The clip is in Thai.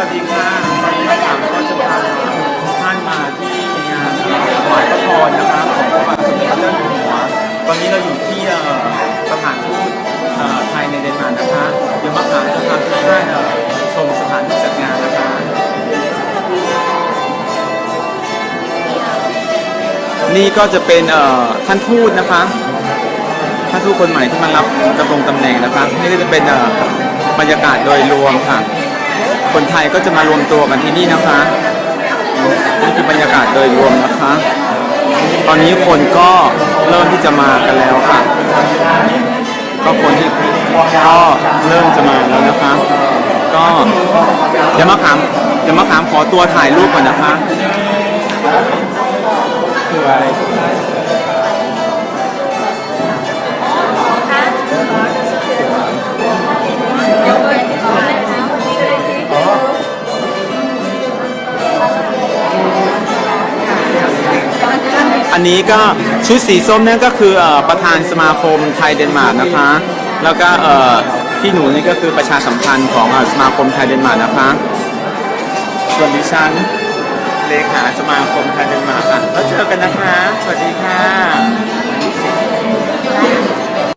วัสดีค่ะวันนี้นะครับก็จะพาทุกท่านมาที่งานถวายพระพรนะคะของพระบาทสมเด็จพระเจ้าอยู่หัวตอนนี้เราอยู่ที่สถานทูตไทยในเดนมาร์กนะคะเดี๋ยวมาถามจะพาทุกท่านชมสถานที่จัดงานนะคะนี่ก็จะเป็นท่านทูตนะคะท่านทูตคนใหม่ที่มารับดำรงตำแหน่งนะคะนี่ก็จะเป็นบรรยากาศโดยรวมค่ะ คนไทยก็จะมารวมตัวกันที่นี่นะคะนี่คือบรรยากาศโดยรวมนะคะ ตอนนี้คนก็เริ่มที่จะมากันแล้วค่ะ ก็คนที่ก็เริ่มจะมาแล้วนะคะ ก็เดี๋ยวมาขามเดี๋ยวมาขามขอตัวถ่ายรูปก่อนนะคะ อันนี้ก็ชุดสีส้มนั่นก็คืออประธานสมาคมไทยเดนมาร์กนะคะ แล้วก็เอ่อที่หนูนี่ก็คือประชาสัมพันธ์ของอสมาคมไทยเดนมาร์กนะคะ ส่วนดิฉันเลขาสมาคมไทยเดนมาร์กค่ะแล้วเจอกันนะคะ สวัสดีค่ะ